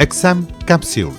Exam capsule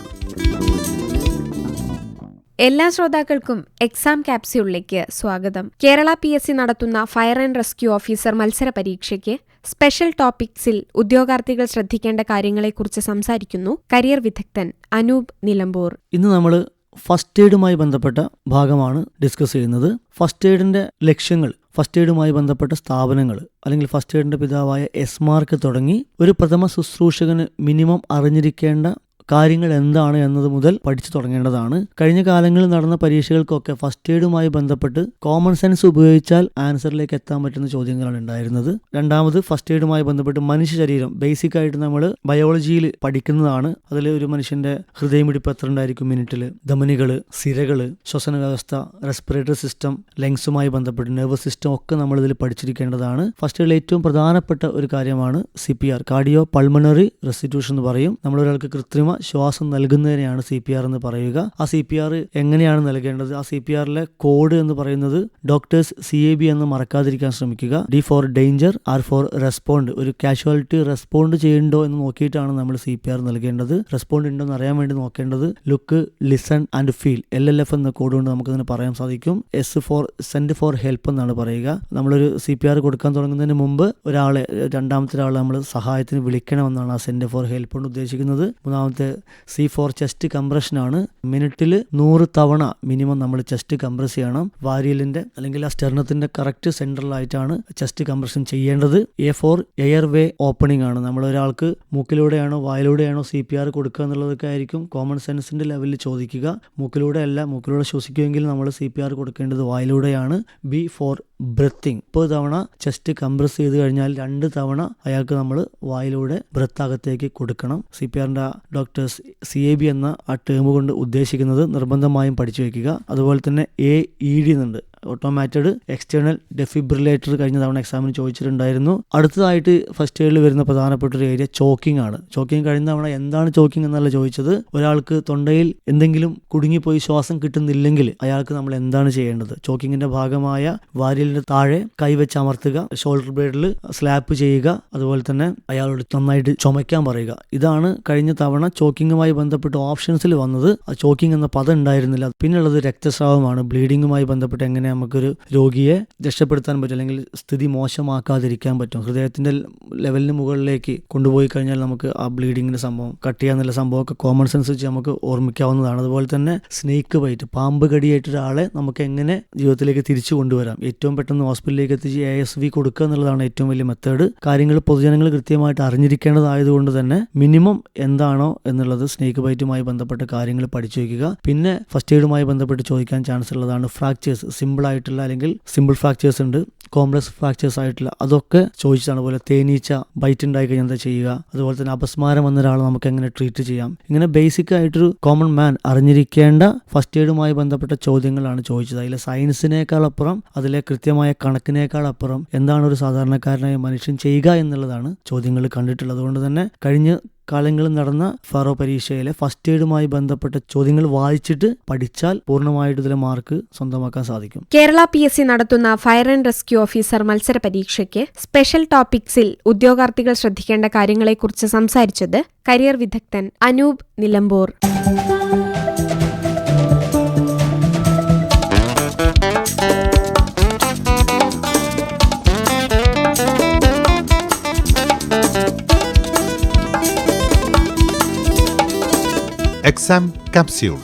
എല്ലാ ശ്രോതാക്കൾക്കും exam ക്യാപ്സ്യൂളിലേക്ക് സ്വാഗതം. കേരള പി എസ് സി നടത്തുന്ന ഫയർ ആൻഡ് റെസ്ക്യൂ ഓഫീസർ മത്സര പരീക്ഷയ്ക്ക് സ്പെഷ്യൽ ടോപ്പിക്സിൽ ഉദ്യോഗാർത്ഥികൾ ശ്രദ്ധിക്കേണ്ട കാര്യങ്ങളെക്കുറിച്ച് സംസാരിക്കുന്നു കരിയർ വിദഗ്ധൻ അനൂപ് നിലമ്പൂർ. ഇന്ന് നമ്മൾ ഫസ്റ്റ് എയ്ഡുമായി ബന്ധപ്പെട്ട ഭാഗമാണ് ഡിസ്കസ് ചെയ്യുന്നത്. ഫസ്റ്റ് എയ്ഡിന്റെ ലക്ഷ്യങ്ങൾ ഫസ്റ്റ് എയ്ഡുമായി ബന്ധപ്പെട്ട സ്ഥാപനങ്ങൾ അല്ലെങ്കിൽ ഫസ്റ്റ് എയ്ഡിന്റെ പിതാവായ എസ് മാർക്ക് തുടങ്ങി ഒരു പ്രഥമ ശുശ്രൂഷകന് മിനിമം അറിഞ്ഞിരിക്കേണ്ട കാര്യങ്ങൾ എന്താണ് എന്നത് മുതൽ പഠിച്ചു തുടങ്ങേണ്ടതാണ്. കഴിഞ്ഞ കാലങ്ങളിൽ നടന്ന പരീക്ഷകൾക്കൊക്കെ ഫസ്റ്റ് എയ്ഡുമായി ബന്ധപ്പെട്ട് കോമൺ സെൻസ് ഉപയോഗിച്ചാൽ ആൻസറിലേക്ക് എത്താൻ പറ്റുന്ന ചോദ്യങ്ങളാണ് ഉണ്ടായിരുന്നത്. രണ്ടാമത് ഫസ്റ്റ് എയ്ഡുമായി ബന്ധപ്പെട്ട് മനുഷ്യ ശരീരം ബേസിക് ആയിട്ട് നമ്മൾ ബയോളജിയിൽ പഠിക്കുന്നതാണ്. അതിൽ ഒരു മനുഷ്യന്റെ ഹൃദയമിടിപ്പ് എത്ര ഉണ്ടായിരിക്കും മിനിറ്റിൽ ധമനികൾ സിരകൾ ശ്വസന വ്യവസ്ഥ റെസ്പിറേറ്ററി സിസ്റ്റം ലങ്സുമായി ബന്ധപ്പെട്ട് നെർവസ് സിസ്റ്റം ഒക്കെ നമ്മൾ ഇതിൽ പഠിച്ചിരിക്കേണ്ടതാണ് ഫസ്റ്റ് എയ്ഡിൽ ഏറ്റവും പ്രധാനപ്പെട്ട ഒരു കാര്യമാണ് C P R cardio pulmonary restitution എന്ന് പറയും. നമ്മൾ ഒരാൾക്ക് കൃത്രിമ ശ്വാസം നൽകുന്നതിനെയാണ് സി പി ആർ എന്ന് പറയുക. ആ സി പി ആർ എങ്ങനെയാണ് നൽകേണ്ടത്? ആ സി പി ആറിലെ കോഡ് എന്ന് പറയുന്നത് ഡോക്ടേഴ്സ് സി എ ബി എന്ന് മറക്കാതിരിക്കാൻ ശ്രമിക്കുക. D for danger R for respond ഒരു കാഷ്വാലിറ്റി റെസ്പോണ്ട് ചെയ്യുന്നുണ്ടോ എന്ന് നോക്കിയിട്ടാണ് നമ്മൾ സി പി ആർ നൽകേണ്ടത്. റെസ്പോണ്ട് ഉണ്ടോ എന്ന് അറിയാൻ വേണ്ടി നോക്കേണ്ടത് look listen and feel L L F എന്ന കോഡ് കൊണ്ട് നമുക്കതിന് പറയാൻ സാധിക്കും. S for send for help എന്നാണ് പറയുക. നമ്മളൊരു സി പി ആർ കൊടുക്കാൻ തുടങ്ങുന്നതിന് മുമ്പ് ഒരാളെ രണ്ടാമത്തെ ഒരാളെ നമ്മൾ സഹായത്തിന് വിളിക്കണമെന്നാണ് ആ സെൻഡ് ഫോർ ഹെൽപ്പ് കൊണ്ട് ഉദ്ദേശിക്കുന്നത്. മൂന്നാമത്തെ സി ഫോർ ചെസ്റ്റ് കംപ്രഷനാണ്. മിനിറ്റിൽ നൂറ് തവണ മിനിമം നമ്മൾ ചെസ്റ്റ് കംപ്രസ് ചെയ്യണം. വാരിയലിന്റെ അല്ലെങ്കിൽ ആ സ്റ്റെർണത്തിന്റെ കറക്റ്റ് സെൻട്രലായിട്ടാണ് ചെസ്റ്റ് കംപ്രഷൻ ചെയ്യേണ്ടത്. A for airway opening ആണ്. നമ്മൾ ഒരാൾക്ക് മൂക്കിലൂടെയാണോ വായിലൂടെയാണോ സി പി ആർ കൊടുക്കുക എന്നുള്ളതൊക്കെ ആയിരിക്കും കോമൺ സെൻസിന്റെ ലെവലിൽ ചോദിക്കുക. മൂക്കിലൂടെ അല്ല മൂക്കിലൂടെ ശ്വസിക്കുമെങ്കിൽ നമ്മൾ സി പി ആർ കൊടുക്കേണ്ടത് വായിലൂടെയാണ്. B four breathing. മുപ്പത് തവണ ചെസ്റ്റ് കംപ്രസ് ചെയ്ത് കഴിഞ്ഞാൽ രണ്ട് തവണ അയാൾക്ക് നമ്മൾ വായിലൂടെ ബ്രത്ത് അകത്തേക്ക് കൊടുക്കണം. സി പി ആറിന്റെ ഡോക്ടേഴ്സ് സി എ ബി എന്ന ആ ടേം കൊണ്ട് ഉദ്ദേശിക്കുന്നത് നിർബന്ധമായും പഠിച്ചു വയ്ക്കുക. അതുപോലെ തന്നെ എ ഇ ഡി എന്നുണ്ട് ഓട്ടോമാറ്റഡ് എക്സ്റ്റേണൽ ഡെഫിബ്രിലേറ്റർ കഴിഞ്ഞ തവണ എക്സാമിന് ചോദിച്ചിട്ടുണ്ടായിരുന്നു. അടുത്തതായിട്ട് ഫസ്റ്റ് ഇയറിൽ വരുന്ന പ്രധാനപ്പെട്ട ഒരു ഏരിയ ചോക്കിംഗ് ആണ്. ചോക്കിംഗ് കഴിഞ്ഞ തവണ എന്താണ് ചോക്കിംഗ് എന്നല്ല ചോദിച്ചത്. ഒരാൾക്ക് തൊണ്ടയിൽ എന്തെങ്കിലും കുടുങ്ങിപ്പോയി ശ്വാസം കിട്ടുന്നില്ലെങ്കിൽ അയാൾക്ക് നമ്മൾ എന്താണ് ചെയ്യേണ്ടത്? ചോക്കിങ്ങിന്റെ ഭാഗമായ വാരിലിന്റെ താഴെ കൈവച്ച് അമർത്തുക ഷോൾഡർ ബ്ലേഡിൽ സ്ലാപ്പ് ചെയ്യുക അതുപോലെ തന്നെ അയാളോട് നന്നായിട്ട് ചുമയ്ക്കാൻ പറയുക. ഇതാണ് കഴിഞ്ഞ തവണ ചോക്കിങ്ങുമായി ബന്ധപ്പെട്ട് ഓപ്ഷൻസിൽ വന്നത്. ചോക്കിംഗ് എന്ന പദം ഉണ്ടായിരുന്നില്ല. പിന്നെയുള്ളത് രക്തസ്രാവമാണ്. ബ്ലീഡിങ്ങുമായി ബന്ധപ്പെട്ട് എങ്ങനെ നമുക്കൊരു രോഗിയെ രക്ഷപ്പെടുത്താൻ പറ്റും അല്ലെങ്കിൽ സ്ഥിതി മോശമാക്കാതിരിക്കാൻ പറ്റും. ഹൃദയത്തിന്റെ ലെവലിന് മുകളിലേക്ക് കൊണ്ടുപോയി കഴിഞ്ഞാൽ നമുക്ക് ആ ബ്ലീഡിങ്ങിന്റെ സംഭവം കട്ട് ചെയ്യാന്നുള്ള സംഭവമൊക്കെ കോമൺ സെൻസ് വെച്ച് നമുക്ക് ഓർമ്മിക്കാവുന്നതാണ്. അതുപോലെ തന്നെ സ്നേക്ക് ബൈറ്റ് പാമ്പ് കടിയായിട്ട് ഒരാളെ നമുക്ക് എങ്ങനെ ജീവിതത്തിലേക്ക് തിരിച്ചു കൊണ്ടുവരാം? ഏറ്റവും പെട്ടെന്ന് ഹോസ്പിറ്റലിലേക്ക് എത്തിച്ച് എ എസ് വി കൊടുക്കുക എന്നുള്ളതാണ് ഏറ്റവും വലിയ മെത്തേഡ് കാര്യങ്ങൾ പൊതുജനങ്ങൾ കൃത്യമായിട്ട് അറിഞ്ഞിരിക്കേണ്ടതായതുകൊണ്ട് തന്നെ മിനിമം എന്താണോ എന്നുള്ളത് സ്നേക്ക് ബൈറ്റുമായി ബന്ധപ്പെട്ട കാര്യങ്ങൾ പഠിച്ചു വയ്ക്കുക. പിന്നെ ഫസ്റ്റ് എയ്ഡുമായി ബന്ധപ്പെട്ട് ചോദിക്കാൻ ചാൻസ് ഉള്ളതാണ് ഫ്രാക്ചേഴ്സ് സിമ്പിൾ ആയിട്ടുള്ള അല്ലെങ്കിൽ സിമ്പിൾ ഫ്രാക്ചേഴ്സ് ഉണ്ട് കോംപ്ലക്സ് ഫ്രാക്ചേഴ്സ് ആയിട്ടുള്ള അതൊക്കെ ചോദിച്ചതാണ്. പോലെ തേനീച്ച ബൈറ്റ് ഉണ്ടായി കഴിഞ്ഞാൽ എന്താ ചെയ്യുക? അതുപോലെ തന്നെ അപസ്മാരം വന്ന ഒരാളെ നമുക്ക് എങ്ങനെ ട്രീറ്റ് ചെയ്യാം? ഇങ്ങനെ ബേസിക് ആയിട്ടൊരു കോമൺ മാൻ അറിഞ്ഞിരിക്കേണ്ട ഫസ്റ്റ് എയ്ഡുമായി ബന്ധപ്പെട്ട ചോദ്യങ്ങളാണ് ചോദിച്ചത്. അതിലെ സയൻസിനേക്കാൾ അപ്പുറം അതിലെ കൃത്യമായ കണക്കിനേക്കാൾ അപ്പുറം എന്താണ് ഒരു സാധാരണക്കാരനായ മനുഷ്യൻ ചെയ്യുക എന്നുള്ളതാണ് ചോദ്യങ്ങൾ കണ്ടിട്ടുള്ളത്. അതുകൊണ്ട് തന്നെ കഴിഞ്ഞ കാലങ്ങളിൽ നടന്ന ഫറോ പരീക്ഷയിലെ ഫസ്റ്റ് എയ്ഡുമായി ബന്ധപ്പെട്ട ചോദ്യങ്ങൾ വായിച്ചിട്ട് പഠിച്ചാൽ പൂർണമായിട്ട് ഇതിലെ മാർക്ക് സ്വന്തമാക്കാൻ സാധിക്കും. കേരള പി എസ് സി നടത്തുന്ന ഫയർ ആൻഡ് റെസ്ക്യൂ ഓഫീസർ മത്സര പരീക്ഷയ്ക്ക് സ്പെഷ്യൽ ടോപ്പിക്സിൽ ഉദ്യോഗാർത്ഥികൾ ശ്രദ്ധിക്കേണ്ട കാര്യങ്ങളെക്കുറിച്ച് സംസാരിച്ചത് കരിയർ വിദഗ്ധൻ അനൂപ് നിലമ്പൂർ. Exam capsule